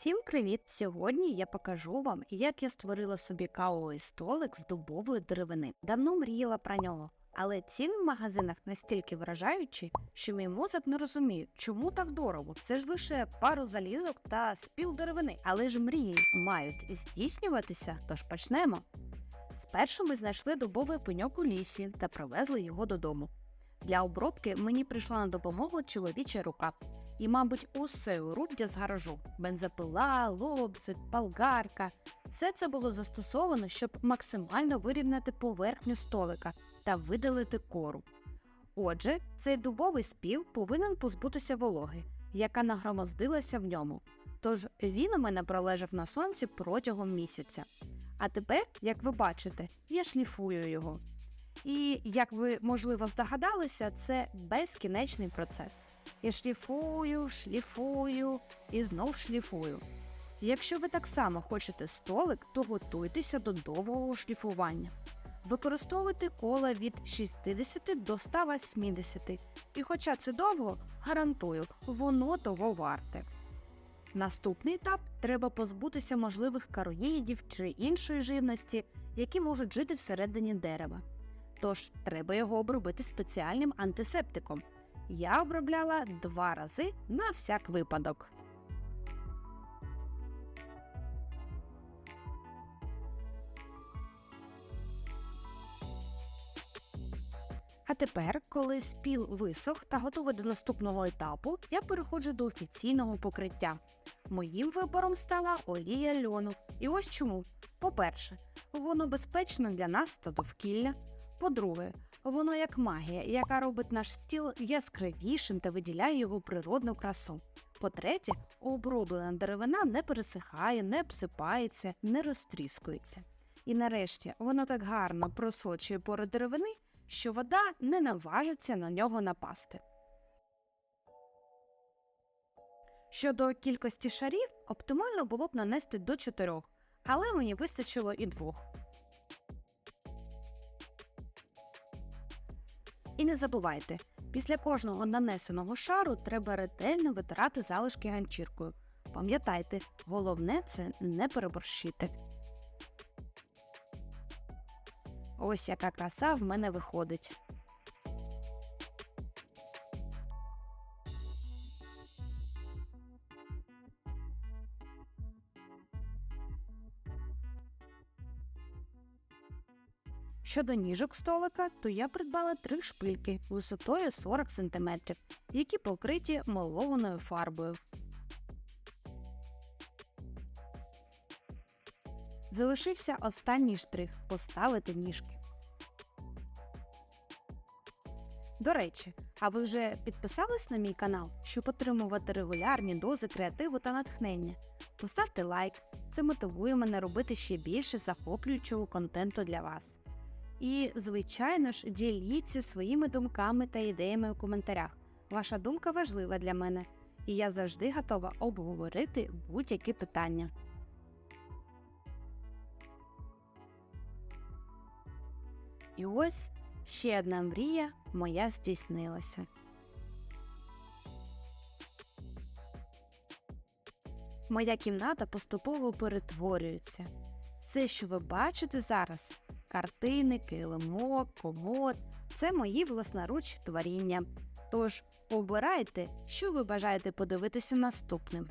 Всім привіт! Сьогодні я покажу вам, як я створила собі кавовий столик з дубової деревини. Давно мріяла про нього, але ціни в магазинах настільки вражаючі, що мій мозок не розуміє, чому так дорого. Це ж лише пару залізок та спіл деревини. Але ж мрії мають здійснюватися, тож почнемо. Спершу ми знайшли дубовий пеньок у лісі та привезли його додому. Для обробки мені прийшла на допомогу чоловіча рука. І, мабуть, усе оруддя з гаражу: бензопила, лобзик, болгарка. Все це було застосовано, щоб максимально вирівняти поверхню столика та видалити кору. Отже, цей дубовий спіл повинен позбутися вологи, яка нагромоздилася в ньому. Тож він у мене пролежав на сонці протягом місяця. А тепер, як ви бачите, я шліфую його. І як ви можливо здогадалися, це безкінечний процес. Я шліфую, шліфую і знов шліфую. Якщо ви так само хочете столик, то готуйтеся до довгого шліфування. Використовуйте кола від 60 до 180. І хоча це довго, гарантую, воно того варте. Наступний етап треба позбутися можливих кароїдів чи іншої живності, які можуть жити всередині дерева. Тож треба його обробити спеціальним антисептиком. Я обробляла два рази на всяк випадок. А тепер, коли спіл висох та готовий до наступного етапу, я переходжу до офіційного покриття. Моїм вибором стала олія льону. І ось чому. По-перше, воно безпечно для нас та довкілля. По-друге, воно як магія, яка робить наш стіл яскравішим та виділяє його природну красу. По-третє, оброблена деревина не пересихає, не обсипається, не розтріскується. І нарешті воно так гарно просочує пори деревини, що вода не наважиться на нього напасти. Щодо кількості шарів, оптимально було б нанести до чотирьох, але мені вистачило і двох. І не забувайте, після кожного нанесеного шару треба ретельно витирати залишки ганчіркою. Пам'ятайте, головне це не переборщити. Ось яка краса в мене виходить. Щодо ніжок столика, то я придбала три шпильки висотою 40 см, які покриті малованою фарбою. Залишився останній штрих поставити ніжки. До речі, а ви вже підписались на мій канал, щоб отримувати регулярні дози креативу та натхнення? Поставте лайк, це мотивує мене робити ще більше захоплюючого контенту для вас. І, звичайно ж, діліться своїми думками та ідеями у коментарях. Ваша думка важлива для мене, і я завжди готова обговорити будь-які питання. І ось ще одна мрія моя здійснилася. Моя кімната поступово перетворюється. Все, що ви бачите зараз, картини, килимок, комод це мої власноруч творіння. Тож обирайте, що ви бажаєте подивитися наступним.